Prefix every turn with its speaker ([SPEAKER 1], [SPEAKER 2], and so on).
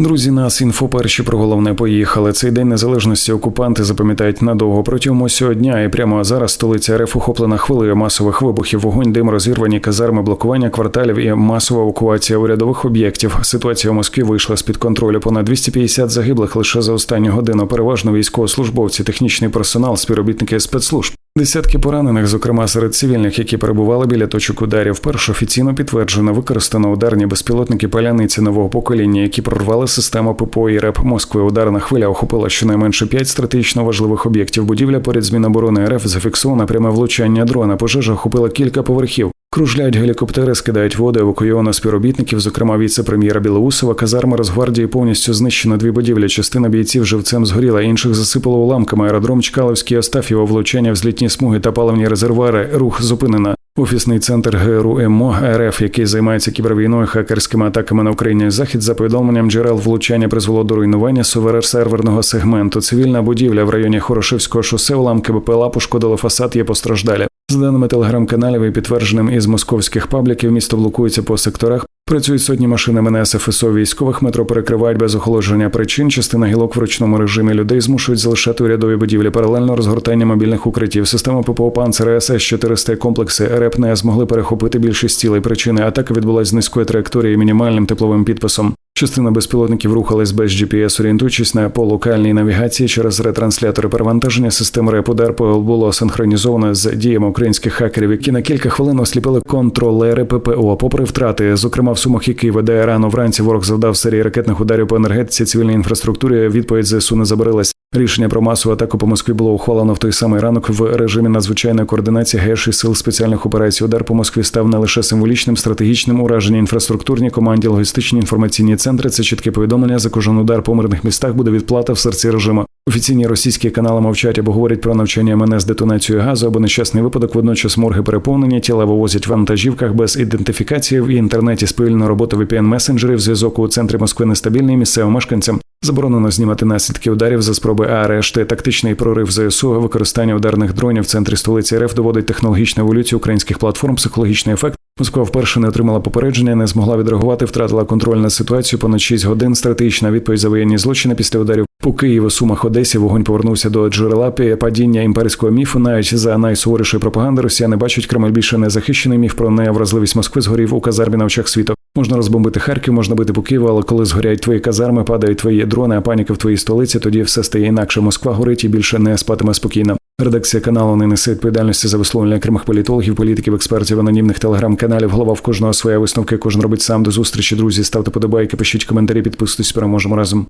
[SPEAKER 1] Друзі, нас інфо перші про головне поїхали. Цей день незалежності окупанти запам'ятають надовго протягом усього дня. І прямо зараз столиця РФ охоплена хвилею масових вибухів, вогонь, дим, розірвані казарми, блокування кварталів і масова евакуація урядових об'єктів. Ситуація в Москві вийшла з під контролю. Понад 250 загиблих лише за останню годину. Переважно військовослужбовці, технічний персонал, співробітники спецслужб. Десятки поранених, зокрема серед цивільних, які перебували біля точок ударів. Вперше офіційно підтверджено використано ударні безпілотники паляниці нового покоління, які прорвали систему ППО і РЕП Москви. Ударна хвиля охопила щонайменше п'ять стратегічно важливих об'єктів. Будівля поряд з Міноборони РФ зафіксовано пряме влучання дрона. Пожежа охопила кілька поверхів. Кружляють гелікоптери, скидають воду, евакуйовано співробітників, зокрема віце-прем'єра Білоусова. Казарма Росгвардії повністю знищено дві будівлі. Частина бійців живцем згоріла, інших засипало уламками. Аеродром Чкаловський Остафєво, влучання в злітні смуги та паливні резервуари. Рух зупинено. Офісний центр ГРУ МО РФ, який займається кібервійною, хакерськими атаками на Україні. Захід за повідомленням джерел влучання призвело до руйнування суверер серверного сегменту. Цивільна будівля в районі Хорошевського шосе уламки БПЛА пошкодили фасад. Є постраждалі. За даними телеграм-каналів і підтвердженим із московських пабліків, місто блокується по секторах. Працюють сотні машин МНС ФСО військових метро перекривають без охолодження причин. Частина гілок в ручному режимі людей змушують залишати урядові будівлі. Паралельно розгортання мобільних укриттів. Система ППО «Панцер» СС 400 комплекси РЕП не змогли перехопити більшість цілей. Причини атаки відбулась з низької траєкторії мінімальним тепловим підписом. Частина безпілотників рухались без GPS, орієнтуючись на по локальній навігації через ретранслятори. Перевантаження систем РЕП удар було синхронізовано з діями українських хакерів, які на кілька хвилин осліпили контролери ППО. Попри втрати, зокрема в сумах, які веде рано вранці, ворог завдав серії ракетних ударів по енергетиці цивільній інфраструктурі. Відповідь ЗСУ не забарилась. Рішення про масову атаку по Москві було ухвалено в той самий ранок в режимі надзвичайної координації ГЕШ і сил спеціальних операцій. Удар по Москві став не лише символічним, стратегічним ураження інфраструктурні команді, логістичні інформаційні центри. Це чітке повідомлення. За кожен удар по мирних містах буде відплата в серці режиму. Офіційні російські канали мовчать або говорять про навчання з детонацією газу або нещасний випадок. Водночас морги переповнені, тіла вивозять в вантажівках без ідентифікації в інтернеті. Спільна робота vpn месенджерів зв'язок у центрі Москви нестабільний місцевим мешканцям. Заборонено знімати наслідки ударів за спроби арешти, тактичний прорив ЗСУ, використання ударних дронів в центрі столиці РФ доводить технологічну еволюцію українських платформ, психологічний ефект. Москва вперше не отримала попередження, не змогла відреагувати, втратила контроль над ситуацією понад 6 годин. Стратегічна відповідь за воєнні злочини після ударів по Києву, Сумах, Одесі. Вогонь повернувся до джерела падіння імперського міфу. Навіть за найсуворішої пропаганди Росіяни бачать Кремль більше незахищений міф про невразливість Москви згорів у казармі на очах світу. Можна розбомбити Харків, можна бити по Києву, але коли згоряють твої казарми, падають твої дрони, а паніка в твоїй столиці, тоді все стає інакше. Москва горить і більше не спатиме спокійно. Редакція каналу не несе відповідальності за висловлення окремих політологів, політиків, експертів, анонімних телеграм-каналів. Голова в кожного своя висновки. Кожен робить сам до зустрічі. Друзі, ставте подобайки, пишіть коментарі, підписуйтесь. Переможемо разом.